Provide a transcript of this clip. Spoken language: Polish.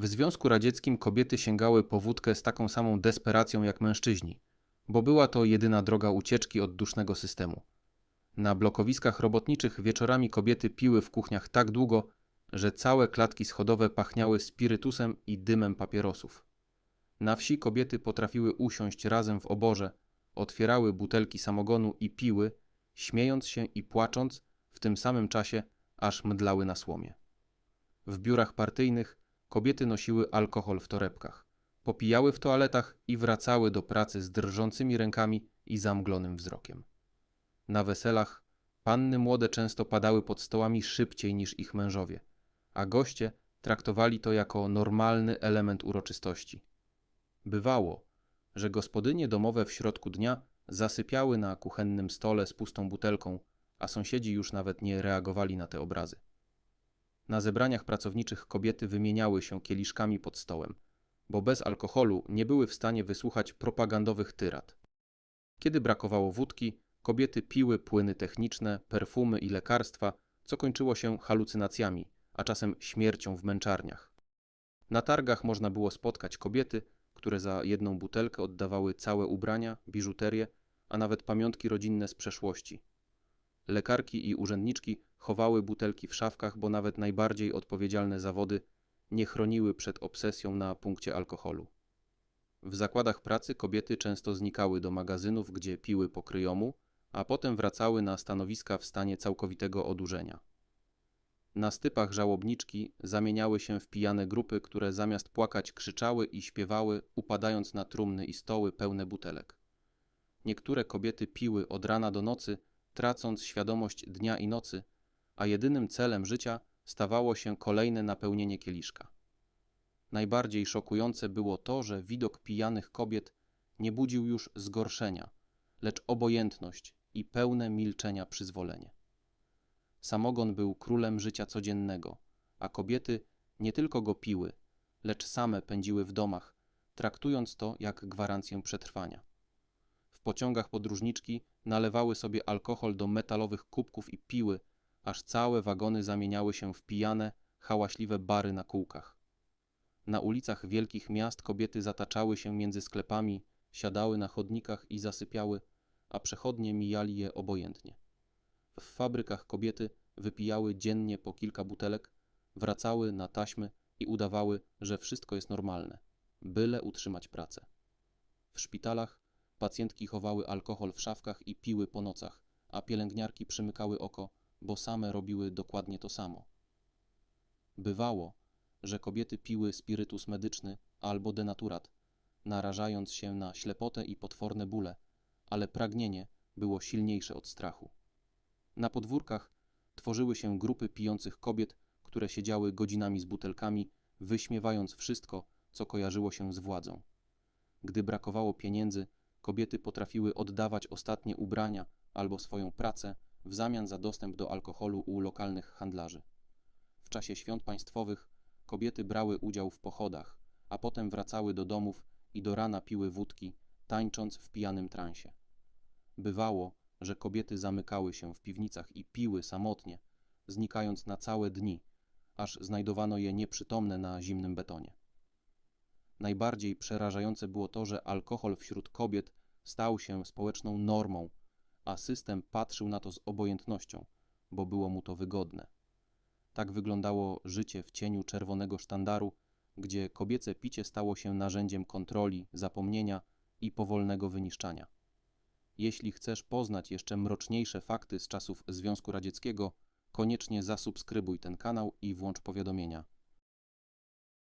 W Związku Radzieckim kobiety sięgały po wódkę z taką samą desperacją jak mężczyźni, bo była to jedyna droga ucieczki od dusznego systemu. Na blokowiskach robotniczych wieczorami kobiety piły w kuchniach tak długo, że całe klatki schodowe pachniały spirytusem i dymem papierosów. Na wsi kobiety potrafiły usiąść razem w oborze, otwierały butelki samogonu i piły, śmiejąc się i płacząc w tym samym czasie, aż mdlały na słomie. W biurach partyjnych kobiety nosiły alkohol w torebkach, popijały w toaletach i wracały do pracy z drżącymi rękami i zamglonym wzrokiem. Na weselach panny młode często padały pod stołami szybciej niż ich mężowie, a goście traktowali to jako normalny element uroczystości. Bywało, że gospodynie domowe w środku dnia zasypiały na kuchennym stole z pustą butelką, a sąsiedzi już nawet nie reagowali na te obrazy. Na zebraniach pracowniczych kobiety wymieniały się kieliszkami pod stołem, bo bez alkoholu nie były w stanie wysłuchać propagandowych tyrad. Kiedy brakowało wódki, kobiety piły płyny techniczne, perfumy i lekarstwa, co kończyło się halucynacjami, a czasem śmiercią w męczarniach. Na targach można było spotkać kobiety, które za jedną butelkę oddawały całe ubrania, biżuterię, a nawet pamiątki rodzinne z przeszłości. Lekarki i urzędniczki chowały butelki w szafkach, bo nawet najbardziej odpowiedzialne zawody nie chroniły przed obsesją na punkcie alkoholu. W zakładach pracy kobiety często znikały do magazynów, gdzie piły po kryjomu, a potem wracały na stanowiska w stanie całkowitego odurzenia. Na stypach żałobniczki zamieniały się w pijane grupy, które zamiast płakać krzyczały i śpiewały, upadając na trumny i stoły pełne butelek. Niektóre kobiety piły od rana do nocy, tracąc świadomość dnia i nocy, a jedynym celem życia stawało się kolejne napełnienie kieliszka. Najbardziej szokujące było to, że widok pijanych kobiet nie budził już zgorszenia, lecz obojętność i pełne milczenia przyzwolenie. Samogon był królem życia codziennego, a kobiety nie tylko go piły, lecz same pędziły w domach, traktując to jak gwarancję przetrwania. W pociągach podróżniczki nalewały sobie alkohol do metalowych kubków i piły, aż całe wagony zamieniały się w pijane, hałaśliwe bary na kółkach. Na ulicach wielkich miast kobiety zataczały się między sklepami, siadały na chodnikach i zasypiały, a przechodnie mijali je obojętnie. W fabrykach kobiety wypijały dziennie po kilka butelek, wracały na taśmy i udawały, że wszystko jest normalne, byle utrzymać pracę. W szpitalach pacjentki chowały alkohol w szafkach i piły po nocach, a pielęgniarki przymykały oko, bo same robiły dokładnie to samo. Bywało, że kobiety piły spirytus medyczny albo denaturat, narażając się na ślepotę i potworne bóle, ale pragnienie było silniejsze od strachu. Na podwórkach tworzyły się grupy pijących kobiet, które siedziały godzinami z butelkami, wyśmiewając wszystko, co kojarzyło się z władzą. Gdy brakowało pieniędzy, kobiety potrafiły oddawać ostatnie ubrania albo swoją pracę w zamian za dostęp do alkoholu u lokalnych handlarzy. W czasie świąt państwowych kobiety brały udział w pochodach, a potem wracały do domów i do rana piły wódki, tańcząc w pijanym transie. Bywało, że kobiety zamykały się w piwnicach i piły samotnie, znikając na całe dni, aż znajdowano je nieprzytomne na zimnym betonie. Najbardziej przerażające było to, że alkohol wśród kobiet stał się społeczną normą, a system patrzył na to z obojętnością, bo było mu to wygodne. Tak wyglądało życie w cieniu czerwonego sztandaru, gdzie kobiece picie stało się narzędziem kontroli, zapomnienia i powolnego wyniszczania. Jeśli chcesz poznać jeszcze mroczniejsze fakty z czasów Związku Radzieckiego, koniecznie zasubskrybuj ten kanał i włącz powiadomienia.